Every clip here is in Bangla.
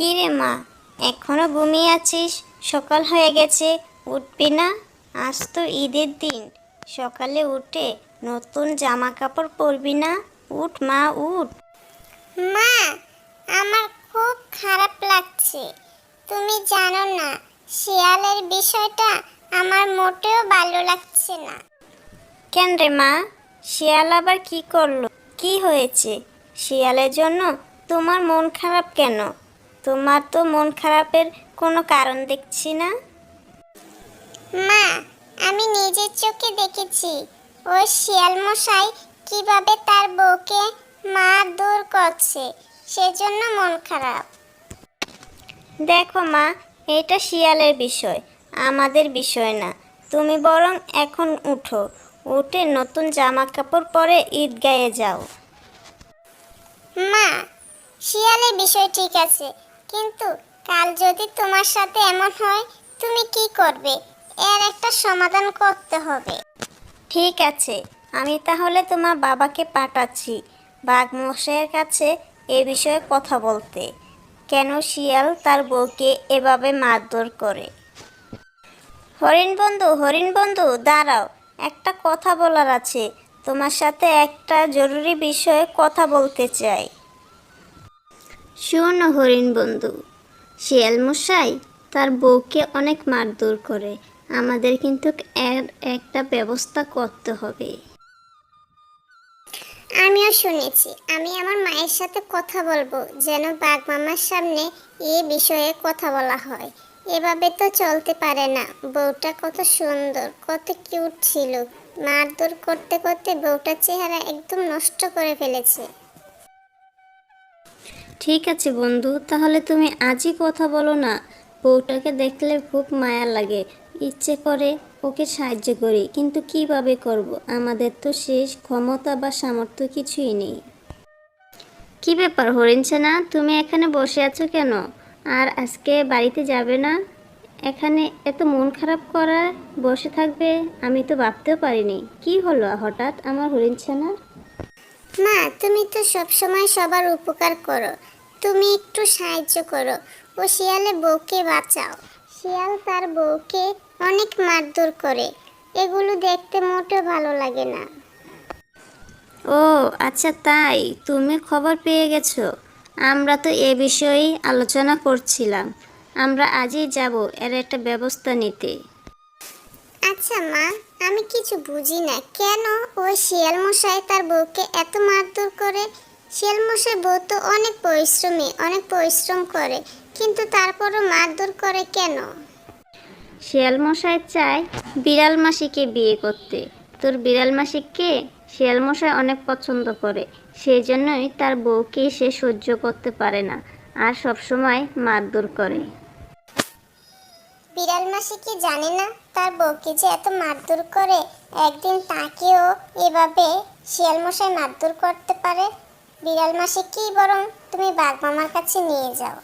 কি রে মা? এখনও ঘুমিয়ে আছিস? সকাল হয়ে গেছে উঠবি না? আজ তো ঈদের দিন। সকালে উঠে নতুন জামা কাপড় পরবি না? উঠ মা উঠ। মা আমার খুব খারাপ লাগছে। তুমি জানো না শিয়ালের বিষয়টা আমার মোটেও ভালো লাগছে না। কেন রে মা? শিয়াল আবার কি করল? কি হয়েছে? শিয়ালের জন্য তোমার মন খারাপ কেন? তোমার তো মন খারাপের কোনো কারণ দেখছি না। মা আমি নিজের চোখে দেখেছি। ওই শিয়াল মশাই কীভাবে তার বউকে মার দূর করছে সেজন্য মন খারাপ। দেখো মা এটা শিয়ালের বিষয় আমাদের বিষয় না। তুমি বরং এখন উঠো উঠে নতুন জামা কাপড় পরে ঈদগায়ে যাও। মা শিয়ালের বিষয় ঠিক আছে কিন্তু কাল যদি তোমার সাথে এমন হয়, তুমি কি করবে? এর একটা সমাধান করতে হবে। ঠিক আছে, আমি তাহলে তোমার বাবাকে পাঠাচ্ছি বাঘ মশাইয়ের কাছে এ বিষয়ে কথা বলতে। কেন শিয়াল তার বউকে এভাবে মারধর করে? হরিণ বন্ধু হরিণ বন্ধু, দাঁড়াও, একটা কথা বলার আছে। তোমার সাথে একটা জরুরি বিষয়ে কথা বলতে চাই। শোনো হরিণ বন্ধু শিয়াল মশাই তার বউকে অনেক মারধর করে। আমাদের কিন্তু এর একটা ব্যবস্থা করতে হবে। আমিও শুনেছি। আমি আমার মায়ের সাথে কথা বলব, যেন বাঘ মামার সামনে এ বিষয়ে কথা বলা হয়। এভাবে তো চলতে পারে না। বউটা কত সুন্দর, কত কিউট ছিল। মারধর করতে করতে বউটার চেহারা একদম নষ্ট করে ফেলেছে। ঠিক আছে বন্ধু, তাহলে তুমি আজই কথা বলো না। বউটাকে দেখলে খুব মায়া লাগে, ইচ্ছে করে ওকে সাহায্য করি, কিন্তু কীভাবে করব? আমাদের তো শেষ ক্ষমতা বা সামর্থ্য কিছুই নেই। কি ব্যাপার হরিণছে না তুমি এখানে বসে আছো কেন? আর আজকে বাড়িতে যাবে না? এখানে এত মন খারাপ করা, বসে থাকবে, আমি তো ভাবতেও পারিনি। কি হলো হঠাৎ আমার হরিণছে না মা তুমি তো সবসময় সবার উপকার করো। তুমি একটু সাহায্য করো। ও শিয়ালে বউকে বাঁচাও। শিয়াল তার বউকে অনেক মারধর করে। এগুলো দেখতে মোটেও ভালো লাগে না। ও আচ্ছা তাই। তুমি খবর পেয়ে গেছো। আমরা তো এ বিষয়েই আলোচনা করছিলাম। আমরা আজই যাব এর একটা ব্যবস্থা নিতে। আচ্ছা মা আমি কিছু বুঝি না। কেন ওই শিয়াল মশাই তার বউকে এত মারধর করে? শিয়াল মশাই বউ তো অনেক পরিশ্রমী অনেক পরিশ্রম করে কিন্তু তারপরও মারধর করে কেন? শিয়াল মশাই চায় বিড়াল মাসিকে বিয়ে করতে। তোর বিড়াল মাসিককে শিয়াল মশাই অনেক পছন্দ করে সেই জন্যই তার বউকে সে সহ্য করতে পারে না আর সবসময় মারধর করে। বিড়াল মাসি কি জানে না তার বউকে যে এত মারধর করে? একদিন তাকেও এভাবে শিয়াল মশাই মারধর করতে পারে? বিড়াল মাসি কি বরং তুমি বাঘ মামার কাছে নিয়ে যাও?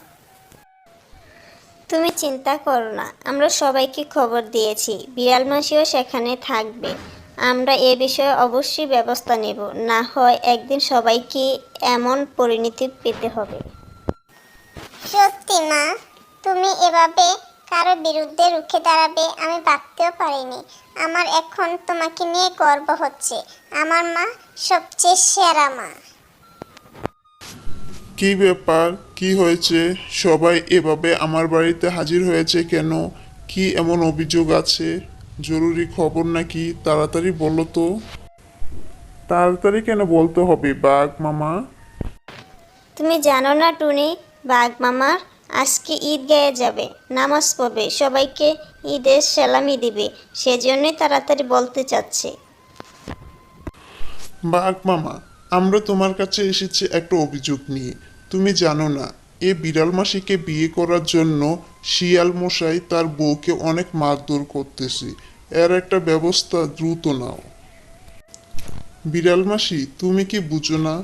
তুমি চিন্তা করো না আমরা সবাইকে খবর দিয়েছি বিড়াল মাসিও সেখানে থাকবে। আমরা এ বিষয়ে অবশ্যই ব্যবস্থা নেব না হয় একদিন সবাইকে এমন পরিণতি পেতে হবে। সত্যি মা তুমি এভাবে কারও বিরুদ্ধে রুখে দাঁড়াবে আমি ভাবতেও পারিনি। আমার এখন তোমাকে নিয়ে গর্ব হচ্ছে। আমার মা সবচেয়ে সেরা মা। কি ব্যাপার? কি হয়েছে? সবাই এভাবে আমার বাড়িতে হাজির হয়েছে কেন? কি এমন অভিযোগ আছে? জরুরি খবর নাকি? তাড়াতাড়ি বলো তো। তাড়াতাড়ি কেন বলতে হবে বাঘ মামা? তুমি জানো না টুনি বাঘ মামার আজকে ঈদ গায়ে যাবে নামাজ পড়বে সবাইকে ঈদের সালামি দিবে সেজন্যই তাড়াতাড়ি বলতে চাচ্ছে। বাঘ মামা আমরা তোমার কাছে এসেছি একটা অভিযোগ নিয়ে। তুমি জানো না, এ বিড়াল মাসিকে বিয়ে করার জন্য শিয়াল মশাই তার বউকে অনেক মারধর করতেছে। এর একটা ব্যবস্থা দ্রুত নাও। বিড়াল মাসি, তুমি কি বুঝো না?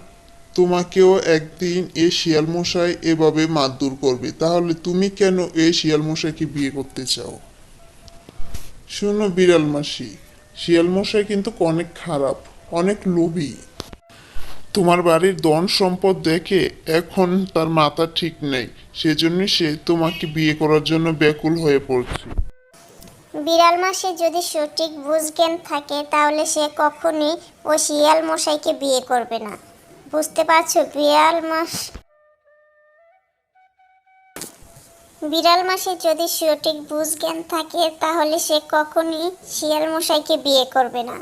তোমাকেও একদিন এ শিয়াল মশাই এভাবে মারধর করবে, তাহলে তুমি কেন এ শিয়াল মশাইকে বিয়ে করতে চাও? শোনো বিড়াল মাসি, শিয়াল মশাই কিন্তু অনেক খারাপ, অনেক লোভী। তোমার বাড়ির ধন সম্পদ দেখে এখন তার মাথা ঠিক নেই। সেজন্য সে তোমাকে বিয়ে করার জন্য ব্যাকুল হয়ে পড়ছে। বিড়াল মাসে যদি সঠিক বুঝ জ্ঞান থাকে, তাহলে সে কখনোই ও শিয়াল মশাইকে বিয়ে করবে না। বুঝতে পারছ? বিড়াল মাস বিড়াল মাসে যদি সঠিক বুঝ জ্ঞান থাকে, তাহলে সে কখনোই শিয়াল মশাইকে বিয়ে করবে না।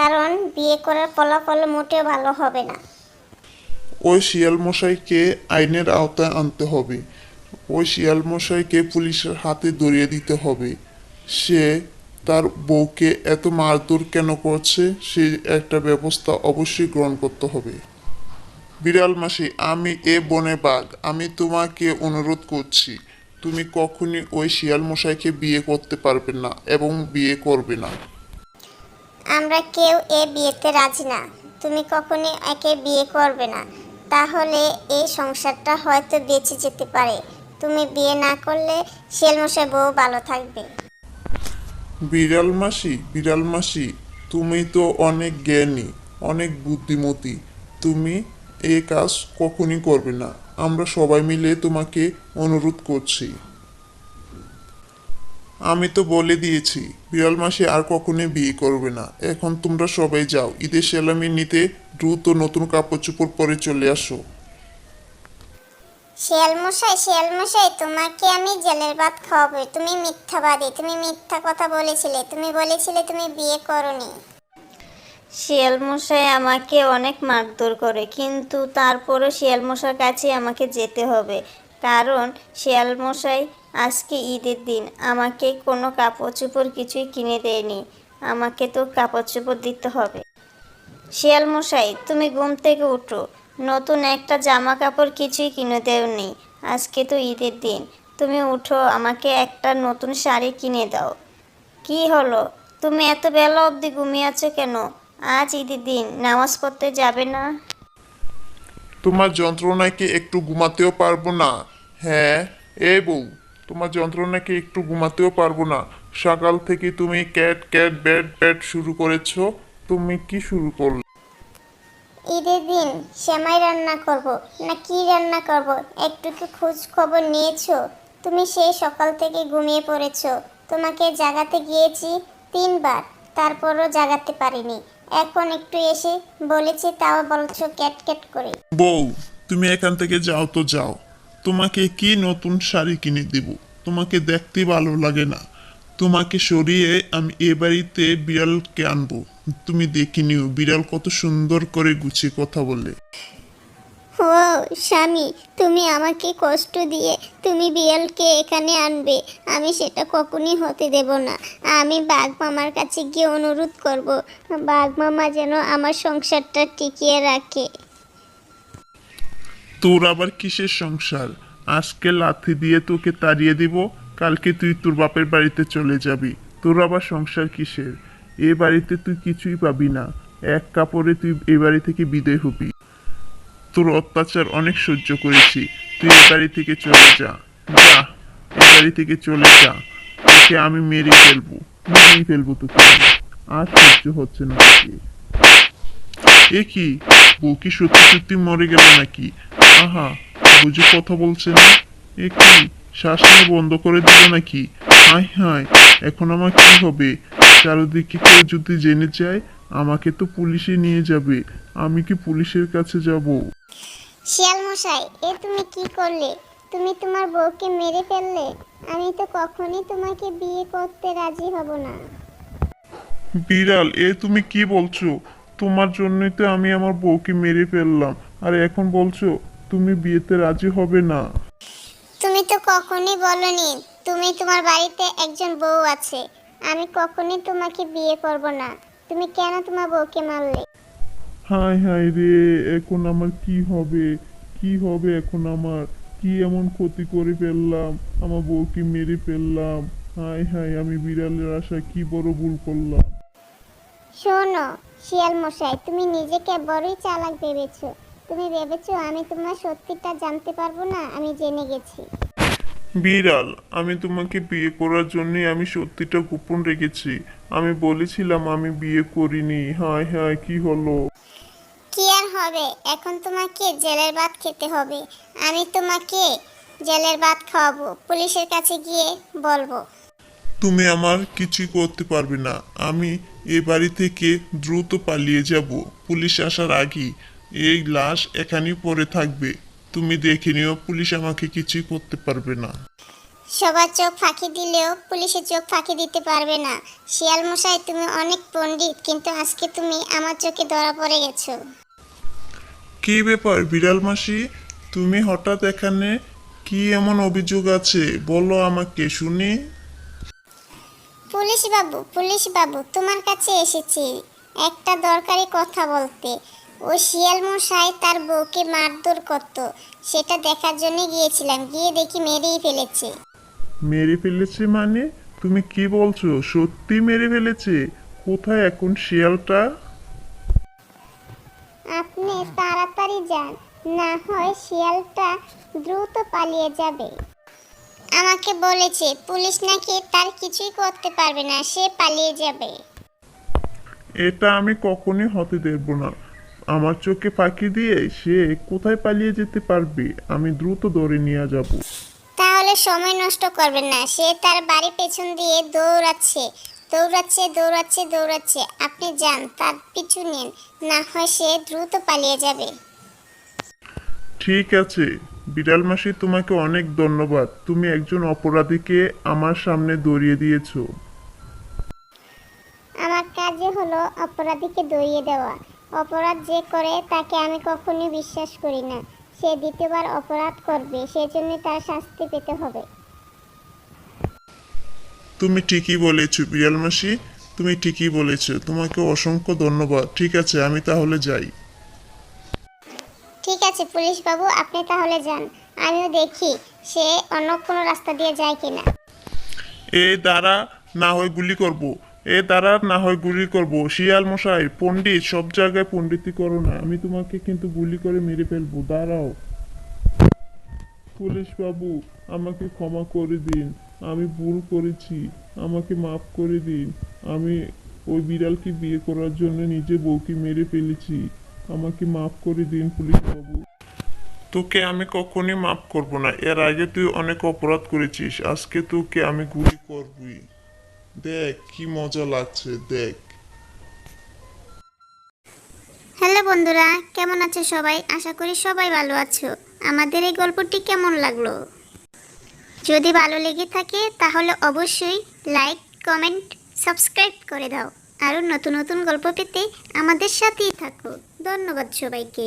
কারণ বিয়ে করার ফলাফল মোটেও ভালো হবে না। ওই শিয়াল মশাইকে আইনের আওতায় আনতে হবে। ওই শিয়াল মশাইকে পুলিশের হাতে ধরিয়ে দিতে হবে। সে তার বউকে এত মারধর কেন করছে, সে একটা ব্যবস্থা অবশ্যই গ্রহণ করতে হবে। বিড়াল মাসি, আমি এ বনে বাঘ, আমি তোমাকে অনুরোধ করছি, তুমি কখনই ওই শিয়াল মশাইকে বিয়ে করতে পারবে না এবং বিয়ে করবে না। আমরা কেউ এ বিয়েতে রাজি না। তুমি কখনোই একে বিয়ে করবে না। তাহলে এই সংসারটা হয়তো বেঁচে যেতে পারে। তুমি বিয়ে না করলে শিয়ালমশাই বউ ভালো থাকবে। বিড়াল মাসি বিড়াল মাসি, তুমি তো অনেক জ্ঞানী, অনেক বুদ্ধিমতী। তুমি এ কাজ কখনই করবে না। আমরা সবাই মিলে তোমাকে অনুরোধ করছি। আমি তো বলে দিয়েছি বিড়াল মাসি আর কখনোই বিয়ে করবে না। এখন তোমরা সবাই যাও ঈদের সেলামি নিতে দ্রুত নতুন কাপড় চোপড় পরে চলে আসো। শিয়ালমশাই শিয়ালমশাই তোমাকে আমি জেলের ভাত খাওয়াবো। তুমি মিথ্যাবাদী তুমি মিথ্যা কথা বলেছিলে তুমি বলেছিলে তুমি বিয়ে করনি। শিয়াল মশাই আমাকে অনেক মারধর করে কিন্তু তারপরও শিয়াল মশার কাছে আমাকে যেতে হবে। কারণ শিয়াল মশাই আজকে ঈদের দিন। আমাকে কোনো কাপড় চোপড় কিছুই কিনে দেয়নি। আমাকে তো কাপড় চোপড় দিতে হবে। শিয়াল মশাই তুমি ঘুম থেকে উঠো। নতুন একটা জামা কাপড় কিছুই কিনে দেওনি। আজকে তো ঈদের দিন। তুমি উঠো, আমাকে একটা নতুন শাড়ি কিনে দাও। কি হলো? তুমি এত বেলা অবধি ঘুমিয়ে আছো কেন? আজ ঈদের দিন নামাজ পড়তে যাবে না? তোমার যন্ত্রণায় কি একটু ঘুমাতেও পারব না? হ্যাঁ এ বউ, তোমার যন্ত্রণাকে একটু ঘুমাতেও পারব না? সকাল থেকে তুমি ক্যাট ক্যাট, ব্যাট ব্যাট শুরু করেছ, তুমি কি শুরু করলে? ঈদের দিন সেমাই রান্না করব। না, কি রান্না করব? একটু কি খোঁজ খবর নিয়েছো? তুমি সেই সকাল থেকে ঘুমিয়ে পড়েছো। তোমাকে জাগাতে গিয়েছি তিনবার, তারপরও জাগাতে পারিনি। এখন একটু এসে বলেছি, তাও বলছো ক্যাট ক্যাট করে বউ, তুমি এখান থেকে যাও তো যাও। তোমাকে কি নতুন শাড়ি কিনে দেব? তোমাকে দেখতে ভালো লাগে না। তোমাকে সরিয়ে আমি এ বাড়িতে বিড়ালকে আনব। তুমি দেখে নিও, বিড়াল কত সুন্দর করে গুছিয়ে কথা বলে। ও স্বামী, তুমি আমাকে কষ্ট দিয়ে তুমি বিড়ালকে এখানে আনবে। আমি সেটা কখনই হতে দেব না। আমি বাঘ মামার কাছে গিয়ে অনুরোধ করব, বাঘ মামা যেন আমার সংসারটা টিকিয়ে রাখে। তোর আবার কিসের সংসার? আজকে লাথি দিয়ে তোকে তাড়িয়ে দিব, কালকে তুই তোর বাপের বাড়িতে চলে যাবি। তোর আবার সংসার কিসের? এ বাড়িতে তুই কিছুই পাবি না। এক কাপড়ে তুই এ বাড়ি থেকে বিদায় হবি। তোর অত্যাচার অনেক সহ্য করেছি। তুই এ বাড়ি থেকে চলে যা। যা, এ বাড়ি থেকে চলে যা। তোকে আমি মেরে ফেলব। মেরেই ফেলব তোকে। আর সহ্য হচ্ছে না তোকে। এ কি? বউ কি সত্যি সত্যি মরে গেল নাকি? আহা, বুঝে কথা বলছে না? এ কি? শ্বাস নিয়ে বন্ধ করে দিল নাকি? হাই হাই এখন আমার কি হবে? চারিদিকে কেউ যদি জেনে যায়, আমাকে তো পুলিশে নিয়ে যাবে। আমি কি পুলিশের কাছে যাব? শিয়াল মশাই এ তুমি কি করলে? তুমি তোমার বউকে মেরে ফেললে? আমি তো কখনই তোমাকে বিয়ে করতে রাজি হব না। বিড়াল এ তুমি কি বলছো? তোমার জন্যই তো আমি আমার বউকে মেরে ফেললাম। আর এখন বলছো তুমি বিয়েতে রাজি হবে না। তুমি তো কখনই বলনি তুমি তোমার বাড়িতে একজন বউ আছে। আমি কখনই তোমাকে বিয়ে করব না। তুমি কেন তোমার বউকে মারলে? হাই হাই রে এখন আমার কি হবে? কি হবে এখন আমার? কি এমন ক্ষতি করে ফেললাম? আমার বউকে মেরে ফেললাম। হাই হাই আমি বিড়ালের আশা কি বড় ভুল করলাম। শোনো শিয়াল মশাই তুমি নিজেকে বড়ই চালাক ভেবেছো। তুমি ভেবেছো আমি তোমার সত্যিটা জানতে পারব না? আমি জেনে গেছি। বিড়াল আমি তোমাকে বিয়ে করার জন্যই আমি সত্যিটা গোপন রেখেছি। আমি বলেছিলাম আমি বিয়ে করিনি। হাই হাই কি হলো? কি আর হবে? এখন তোমাকে জেলের ভাত খেতে হবে। আমি তোমাকে জেলের ভাত খাওয়াবো। পুলিশের কাছে গিয়ে বলব। তুমি আমার কিছুই করতে পারবে না। আমি এ বাড়ি থেকে দ্রুত পালিয়ে যাব। পুলিশ আসার আগেই এই লাশ এখানেই পড়ে থাকবে। তুমি দেখে নিও পুলিশ আমাকে কিছুই করতে পারবে না। সবার চোখ ফাঁকি দিলেও পুলিশের চোখ ফাঁকি দিতে পারবে না। শিয়াল মশাই তুমি অনেক পণ্ডিত কিন্তু আজকে তুমি আমার চোখে ধরা পড়ে গেছো। কি ব্যাপার বিড়াল মাসি? তুমি হঠাৎ এখানে কি এমন অভিযোগ আছে? বলো আমাকে শুনি। পুলিশ বাবু পুলিশ বাবু তোমার কাছে এসেছি। একটা দরকারি কথা বলতে। ও শিয়াল মশাই তার বউকে মারধর করত। সেটা দেখার জন্য গিয়েছিলাম। গিয়ে দেখি মেরেই ফেলেছে। মেরে ফেলেছে মানে? তুমি কি বলছো? সত্যি মেরে ফেলেছে? কোথায় এখন শিয়ালটা? আপনি তাড়াতাড়ি যান না হয় শিয়ালটা দ্রুত পালিয়ে যাবে। আমাকে বলেছে পুলিশ নাকি তার কিছুই করতে পারবে না সে পালিয়ে যাবে। এটা আমি কখনই হতে দেব না। আমার চোখে ফাঁকি দিয়ে সে কোথায় পালিয়ে যেতে পারবে আমি দ্রুত দৌড়ে নিয়ে যাব। তাহলে সময় নষ্ট করবেন না সে তার বাড়ি পেছন দিয়ে দৌড়াচ্ছে। দৌড়াচ্ছে দৌড়াচ্ছে দৌড়াচ্ছে। আপনি যান তার পিছু নিন। না হয় সে দ্রুত পালিয়ে যাবে। ঠিক আছে। বিড়াল মাসি তোমাকে অনেক ধন্যবাদ। তুমি একজন অপরাধীকে আমার সামনে দৌড়িয়ে দিয়েছ। আমার কাজে হলো অপরাধীকে দইয়ে দেওয়া। অপরাধ যে করে তাকে আমি কখনোই বিশ্বাস করি না। সে দ্বিতীয়বার অপরাধ করবে সেজন্য তার শাস্তি পেতে হবে। তুমি ঠিকই বলেছ বিড়াল মাসি তুমি ঠিকই বলেছ। তোমাকে অসংখ্য ধন্যবাদ। ঠিক আছে আমি তাহলে যাই। ঠিক আছে পুলিশ বাবু আপনি তাহলে যান। আমিও দেখি সে অন্য কোনো রাস্তা দিয়ে যায় কিনা। এ দ্বারা না হয় গুলি করব। এ দ্বারা না হয় গুলি করব। শিয়াল মশাই পণ্ডিত সব জায়গায় পণ্ডিতি করো না। আমি তোমাকে কিন্তু গুলি করে মেরে ফেলব। দাঁড়াও। পুলিশ বাবু আমাকে ক্ষমা করে দিন। আমি ভুল করেছি আমাকে মাফ করে দিন। আমি ওই বিড়ালকে বিয়ে করার জন্য নিজে বউকে মেরে ফেলেছি। আমাকে মাফ করে দিন পুলিশ বাবু তোকে আমি কখনই মাফ করব না। এর আগে তুই অনেক অপরাধ করেছিস। আজকে তোকে আমি গুলি করবই। দেখ কি মজা লাগছে দেখ। হ্যালো বন্ধুরা কেমন আছো সবাই? আশা করি সবাই ভালো আছো। আমাদের এই গল্পটি কেমন লাগল? যদি ভালো লেগে থাকে, তাহলে অবশ্যই লাইক কমেন্ট সাবস্ক্রাইব করে দাও। আরও নতুন নতুন গল্প পেতে আমাদের সাথেই থাকো ধন্যবাদ সবাইকে।